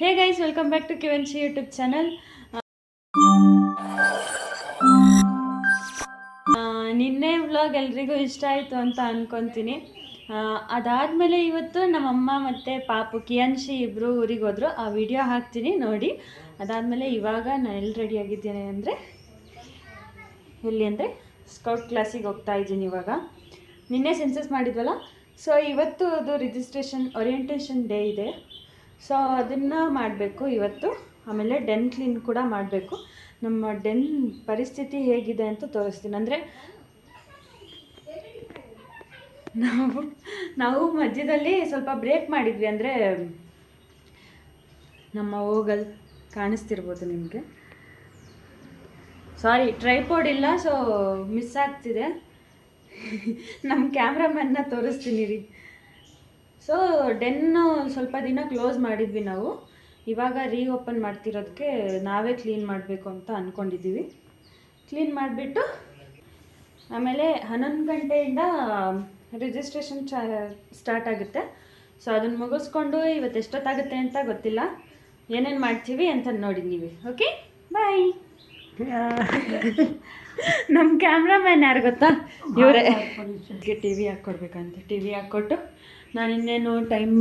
Hey guys welcome back to ಕಿವೆನ್ಶಿ YouTube channel ನಿನ್ನೆ vlog ಎಲ್ರಿಗೂ ಇಷ್ಟ ಆಯಿತು ಅಂತ ಅನ್ಕೊತೀನಿ. ಅದಾದಮೇಲೆ ಇವತ್ತು ನಮ್ಮಮ್ಮ ಮತ್ತು ಪಾಪು ಕಿಯಾನ್ಶಿ ಇಬ್ಬರು ಊರಿಗೆ ಹೋದರು. ಆ ವಿಡಿಯೋ ಹಾಕ್ತೀನಿ, ನೋಡಿ. ಅದಾದಮೇಲೆ ಇವಾಗ ನಾನು ಎಲ್ಲಿ ರೆಡಿ ಆಗಿದ್ದೇನೆ ಅಂದರೆ, ಎಲ್ಲಿ ಅಂದರೆ ಸ್ಕೌಟ್ ಕ್ಲಾಸಿಗೆ ಹೋಗ್ತಾ ಇದ್ದೀನಿ ಇವಾಗ. ನಿನ್ನೆ ಸೆನ್ಸಸ್ ಮಾಡಿದ್ವಲ್ಲ? ಸೊ ಇವತ್ತು ಅದು ರಿಜಿಸ್ಟ್ರೇಷನ್ ಓರಿಯೆಂಟೇಷನ್ ಡೇ ಇದೆ. ಸೊ ಅದನ್ನು ಮಾಡಬೇಕು. ಇವತ್ತು ಆಮೇಲೆ ಡೆನ್ ಕ್ಲೀನ್ ಕೂಡ ಮಾಡಬೇಕು. ನಮ್ಮ ಡೆನ್ ಪರಿಸ್ಥಿತಿ ಹೇಗಿದೆ ಅಂತ ತೋರಿಸ್ತೀನಿ. ಅಂದರೆ ನಾವು ನಾವು ಮಧ್ಯದಲ್ಲಿ ಸ್ವಲ್ಪ ಬ್ರೇಕ್ ಮಾಡಿದ್ವಿ. ಅಂದರೆ ನಮ್ಮ ಓಗಲ್ ಕಾಣಿಸ್ತಿರ್ಬೋದು ನಿಮಗೆ. ಸಾರಿ ಟ್ರೈಪೋಡ್ ಇಲ್ಲ ಸೊ ಮಿಸ್ ಆಗ್ತಿದೆ. ನಮ್ಮ ಕ್ಯಾಮ್ರಾಮನ್ನ ತೋರಿಸ್ತೀನಿ ರೀ. ಸೊ ಡೆನ್ನು ಸ್ವಲ್ಪ ದಿನ ಕ್ಲೋಸ್ ಮಾಡಿದ್ವಿ ನಾವು. ಇವಾಗ ರೀಓಪನ್ ಮಾಡ್ತಿರೋದಕ್ಕೆ ನಾವೇ ಕ್ಲೀನ್ ಮಾಡಬೇಕು ಅಂತ ಅಂದ್ಕೊಂಡಿದ್ದೀವಿ ಕ್ಲೀನ್ ಮಾಡಿಬಿಟ್ಟು ಆಮೇಲೆ ಹನ್ನೊಂದು ಗಂಟೆಯಿಂದ ರಿಜಿಸ್ಟ್ರೇಷನ್ ಚಾ ಸ್ಟಾರ್ಟ್ ಆಗುತ್ತೆ. ಸೊ ಅದನ್ನು ಮುಗಿಸ್ಕೊಂಡು ಇವತ್ತು ಎಷ್ಟೊತ್ತಾಗುತ್ತೆ ಅಂತ ಗೊತ್ತಿಲ್ಲ. ಏನೇನು ಮಾಡ್ತೀವಿ ಅಂತ ನೋಡಿ ನೀವು ಓಕೆ ಬಾಯ್ ನಮ್ಮ ಕ್ಯಾಮ್ರಾಮ್ಯಾನ್ ಯಾರು ಗೊತ್ತಾ? ಇವರೇ. ಟಿ ವಿ ಹಾಕ್ಕೊಡ್ಬೇಕಂತ. ಟಿ ವಿ ಹಾಕ್ಕೊಟ್ಟು ನಾನು ಇನ್ನೇನು ಟೈಮ್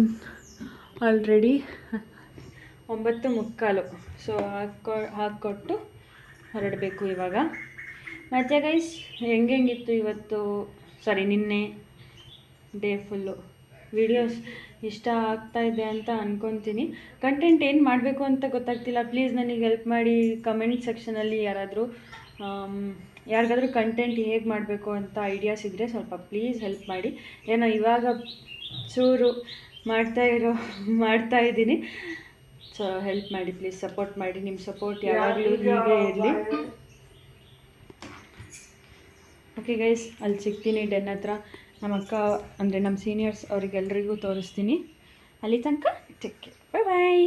ಆಲ್ರೆಡಿ ಒಂಬತ್ತು ಮುಕ್ಕಾಲು. ಸೊ ಹಾಕೊ, ಹಾಕ್ಕೊಟ್ಟು ಹೊರಡಬೇಕು ಇವಾಗ. ಮತ್ತು ಗೈಸ್ ಹೆಂಗೆಂಗಿತ್ತು ಇವತ್ತು? ಸಾರಿ ನಿನ್ನೆ ಡೇ ಫುಲ್ಲು ವಿಡಿಯೋಸ್ ಇಷ್ಟ ಆಗ್ತಾ ಇದೆ ಅಂತ ಅಂದ್ಕೊತೀನಿ ಕಂಟೆಂಟ್ ಏನು ಮಾಡಬೇಕು ಅಂತ ಗೊತ್ತಾಗ್ತಿಲ್ಲ. ಪ್ಲೀಸ್ ನನಗೆ ಹೆಲ್ಪ್ ಮಾಡಿ ಕಮೆಂಟ್ ಸೆಕ್ಷನಲ್ಲಿ ಯಾರಾದರೂ ಯಾರಿಗಾದ್ರೂ ಕಂಟೆಂಟ್ ಹೇಗೆ ಮಾಡಬೇಕು ಅಂತ ಐಡಿಯಾಸ್ ಇದ್ದರೆ ಸ್ವಲ್ಪ ಪ್ಲೀಸ್ ಹೆಲ್ಪ್ ಮಾಡಿ. ಏನೋ ಇವಾಗ ಚೂರು ಮಾಡ್ತಾ ಇರೋ ಮಾಡ್ತಾ ಇದ್ದೀನಿ. ಸೊ ಹೆಲ್ಪ್ ಮಾಡಿ ಪ್ಲೀಸ್ ಸಪೋರ್ಟ್ ಮಾಡಿ. ನಿಮ್ಮ ಸಪೋರ್ಟ್ ಯಾವಾಗಲೂ ಹೀಗೆ ಇರಲಿ. ಓಕೆ ಗೈಸ್ ಅಲ್ಲಿ ಸಿಗ್ತೀನಿ ಡೆನ್ ಹತ್ರ. ನಮ್ಮ ಅಕ್ಕ ಅಂದರೆ ನಮ್ಮ ಸೀನಿಯರ್ಸ್ ಅವ್ರಿಗೆಲ್ರಿಗೂ ತೋರಿಸ್ತೀನಿ. ಅಲ್ಲಿ ತನಕ take care bye bye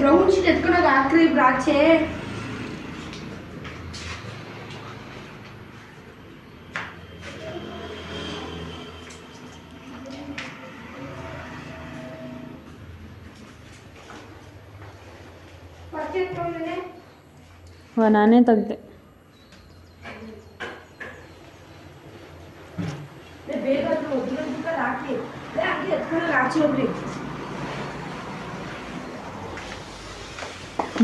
ground sheet ಎತ್ಕೊಂಡೋಗಿ ಹಾಕ್ರಿ ಇಬ್ರು ಹಾಂ ನಾನೇ ತೆಗ್ದೆ.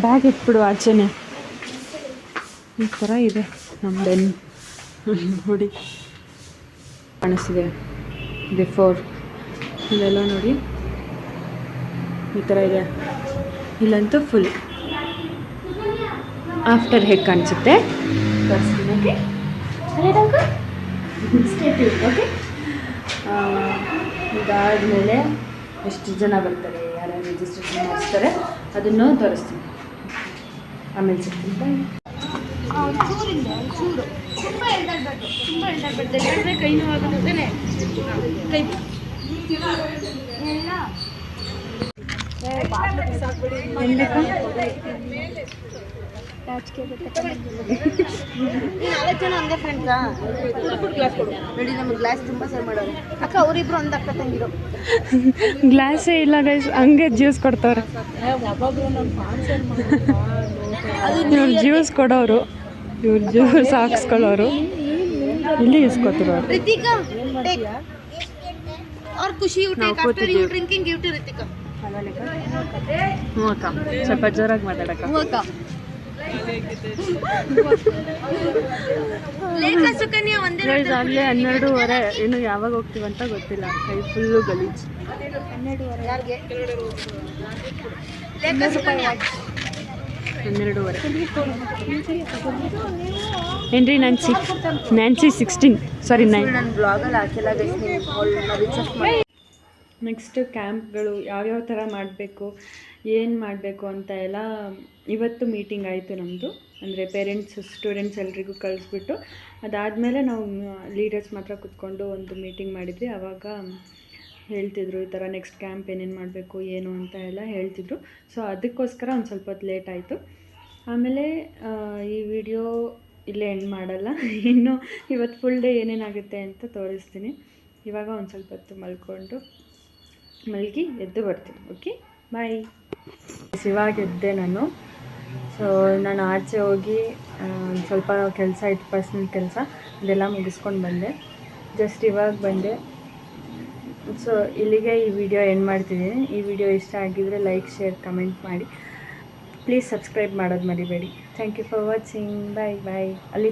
ಬ್ಯಾಗ್ ಇಟ್ಬಿಡು ಆಚೆನೆ. ಈ ಥರ ಇದೆ ನಮ್ಮ ಡೆನ್ ನೋಡಿ. ಕಾಣಿಸ್ತಿದೆ ಬಿಫೋರ್. ಇದೆಲ್ಲ ನೋಡಿ. ಈ ಥರ ಇದೆ. ಇಲ್ಲಂತೂ ಫುಲ್ ಆಫ್ಟರ್ ಹೇಗೆ ಕಾಣಿಸುತ್ತೆ? ತೋರಿಸ್ತೀನಿ ಓಕೆ ಓಕೆ ಇದಾದಮೇಲೆ ಎಷ್ಟು ಜನ ಬರ್ತಾರೆ ಯಾರ್ಯಾರು ರಿಜಿಸ್ಟ್ರೇಷನ್ ಮಾಡಿಸ್ತಾರೆ ಅದನ್ನು ತೋರಿಸ್ತೀನಿ. ಆಮೇಲೆ ಸಿಗ್ತೀನಿ ಬಾಯ್ ಚೂರಿಂದ ಚೂರು. ತುಂಬ ಎಳ್ದಾಡ್ಬಾರ್ದು ಕೈ ನೋವಾಗುತ್ತೆ ಕೈ ಎಲ್ಲ ಗ್ಲಾಸ್ ತುಂಬ ಮಾಡೋರು ಅಕ್ಕ ಅವರಿಬ್ರು ಒಂದು ಗ್ಲಾಸೇ ಇಲ್ಲ ಗೈಸ್ ಹಂಗೆ ಜ್ಯೂಸ್ ಕೊಡ್ತಾರೆ ಇವ್ರು ಜ್ಯೂಸ್ ಕೊಡೋರು. ಇವ್ರು ಜ್ಯೂಸ್ ಹಾಕ್ಸ್ಕೊಳ್ಳೋರು. ಇಲ್ಲಿ ಇಸ್ಕೊತಿರೋರು. ರಿತಿಕಾ ಅವ್ರ ಖುಷಿ ಊಟ ಡ್ರಿಂಕಿಂಗ್ ಗಿಫ್ಟ್ ಹ್ಞೂ ಅಕ್ಕ ಸ್ವಲ್ಪ ಜೋರಾಗಿ ಒಂದೇ ಗೈಸ್ ಆಗಲೇ ಹನ್ನೆರಡೂವರೆ. ಇನ್ನು ಯಾವಾಗ ಹೋಗ್ತೀವಂತ ಗೊತ್ತಿಲ್ಲ. ಕೈ ಫುಲ್ಲು ಗಲೀಜ್. ಹನ್ನೆರಡೂವರೆ. ಏನ್ರಿ Nancy Nancy sixteen sorry nine ನನ್ನ ಬ್ಲಾಗಲ್ಲಿ ಹಾಕಿಲ್ಲ ಗೈಸ್ ನೀವು ರೀಚಾರ್ಜ್ ಮಾಡಿ ನೆಕ್ಸ್ಟ್ ಕ್ಯಾಂಪ್ಗಳು ಯಾವ್ಯಾವ ಥರ ಮಾಡಬೇಕು, ಏನು ಮಾಡಬೇಕು ಅಂತ ಎಲ್ಲ ಇವತ್ತು ಮೀಟಿಂಗ್ ಆಯಿತು ನಮ್ಮದು ಅಂದರೆ ಪೇರೆಂಟ್ಸ್ ಸ್ಟೂಡೆಂಟ್ಸ್ ಎಲ್ರಿಗೂ ಕಳಿಸ್ಬಿಟ್ಟು ಅದಾದಮೇಲೆ ನಾವು ಲೀಡರ್ಸ್ ಮಾತ್ರ ಕೂತ್ಕೊಂಡು ಒಂದು ಮೀಟಿಂಗ್ ಮಾಡಿದ್ವಿ. ಆವಾಗ ಹೇಳ್ತಿದ್ರು ಈ ಥರ ನೆಕ್ಸ್ಟ್ ಕ್ಯಾಂಪ್ ಏನೇನು ಮಾಡಬೇಕು, ಏನು ಅಂತ ಎಲ್ಲ ಹೇಳ್ತಿದ್ರು. ಸೊ ಅದಕ್ಕೋಸ್ಕರ ಒಂದು ಸ್ವಲ್ಪ ಹೊತ್ತು ಲೇಟ್ ಆಯಿತು. ಆಮೇಲೆ ಈ ವಿಡಿಯೋ ಇಲ್ಲೇ ಎಂಡ್ ಮಾಡಲ್ಲ. ಇನ್ನು ಇವತ್ತು ಫುಲ್ ಡೇ ಏನೇನಾಗುತ್ತೆ ಅಂತ ತೋರಿಸ್ತೀನಿ. ಇವಾಗ ಒಂದು ಸ್ವಲ್ಪ ಹೊತ್ತು ಮಲ್ಕೊಂಡು ಮಲಗಿ ಎದ್ದು ಬರ್ತೀನಿ ಓಕೆ ಬಾಯ್ ಇವಾಗ ಎದ್ದೆ ನಾನು. ಸೊ ನಾನು ಆಚೆ ಹೋಗಿ ಸ್ವಲ್ಪ ಕೆಲಸ ಇತ್ತು ಪರ್ಸ್ನಲ್ ಕೆಲಸ, ಅದೆಲ್ಲ ಮುಗಿಸ್ಕೊಂಡು ಬಂದೆ. ಜಸ್ಟ್ ಇವಾಗ ಬಂದೆ. ಸೊ ಇಲ್ಲಿಗೆ ಈ ವಿಡಿಯೋ ಎಂಡ್ ಮಾಡ್ತಿದ್ದೀನಿ. ಈ ವಿಡಿಯೋ ಇಷ್ಟ ಆಗಿದ್ರೆ ಲೈಕ್ ಶೇರ್ ಕಮೆಂಟ್ ಮಾಡಿ. ಪ್ಲೀಸ್ ಸಬ್ಸ್ಕ್ರೈಬ್ ಮಾಡೋದು ಮರಿಬೇಡಿ. Thank you for watching bye bye ಅಲ್ಲಿ